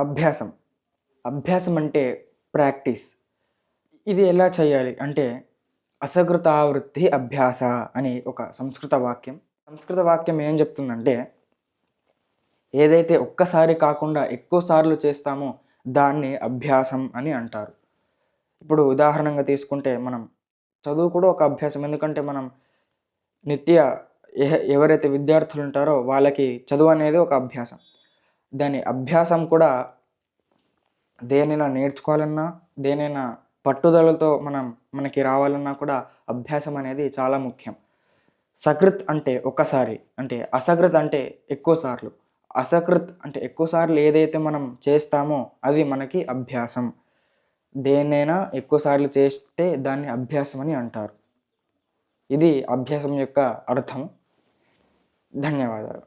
అభ్యాసం. అభ్యాసం అంటే ప్రాక్టీస్. ఇది ఎలా చేయాలి అంటే అసకృతావృత్తి అభ్యాస అని ఒక సంస్కృత వాక్యం. సంస్కృత వాక్యం ఏం చెప్తుందంటే ఏదైతే ఒక్కసారి కాకుండా ఎక్కువ సార్లు చేస్తామో దాన్ని అభ్యాసం అని అంటారు. ఇప్పుడు ఉదాహరణగా తీసుకుంటే మనం చదువు కూడా ఒక అభ్యాసం. ఎందుకంటే మనం నిత్య ఎవరైతే విద్యార్థులు ఉంటారో వాళ్ళకి చదువు అనేది ఒక అభ్యాసం. దాని అభ్యాసం కూడా దేనైనా నేర్చుకోవాలన్నా దేనైనా పట్టుదలతో మనం మనకి రావాలన్నా కూడా అభ్యాసం అనేది చాలా ముఖ్యం. సకృత్ అంటే ఒక్కసారి అంటే అసకృత్ అంటే ఎక్కువసార్లు అసకృత్ అంటే ఎక్కువ సార్లు ఏదైతే మనం చేస్తామో అది మనకి అభ్యాసం. దేన్నైనా ఎక్కువ సార్లు చేస్తే దాన్ని అభ్యాసం అని అంటారు. ఇది అభ్యాసం యొక్క అర్థం. ధన్యవాదాలు.